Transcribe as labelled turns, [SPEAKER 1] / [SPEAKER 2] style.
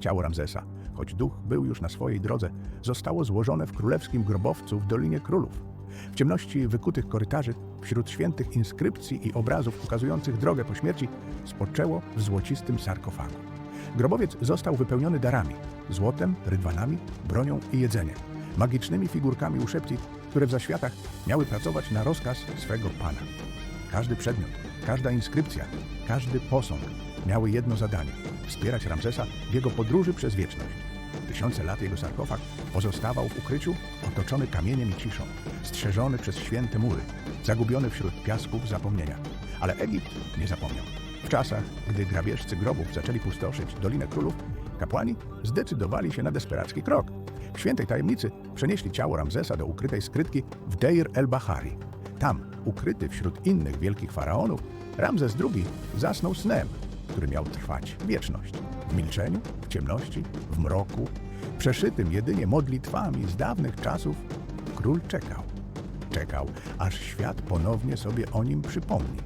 [SPEAKER 1] Ciało Ramzesa, choć duch był już na swojej drodze, zostało złożone w królewskim grobowcu w Dolinie Królów. W ciemności wykutych korytarzy, wśród świętych inskrypcji i obrazów ukazujących drogę po śmierci, spoczęło w złocistym sarkofagu. Grobowiec został wypełniony darami, złotem, rydwanami, bronią i jedzeniem, magicznymi figurkami uszepci, które w zaświatach miały pracować na rozkaz swego pana. Każdy przedmiot, każda inskrypcja, każdy posąg miały jedno zadanie wspierać Ramzesa w jego podróży przez wieczność. Tysiące lat jego sarkofag pozostawał w ukryciu, otoczony kamieniem i ciszą, strzeżony przez święte mury, zagubiony wśród piasków zapomnienia. Ale Egipt nie zapomniał. W czasach, gdy grabieżcy grobów zaczęli pustoszyć Dolinę Królów, kapłani zdecydowali się na desperacki krok. W świętej tajemnicy przenieśli ciało Ramzesa do ukrytej skrytki w Deir el-Bahari. Tam, ukryty wśród innych wielkich faraonów, Ramzes II zasnął snem, który miał trwać wieczność. W milczeniu, w ciemności, w mroku, przeszytym jedynie modlitwami z dawnych czasów, król czekał. Czekał, aż świat ponownie sobie o nim przypomni.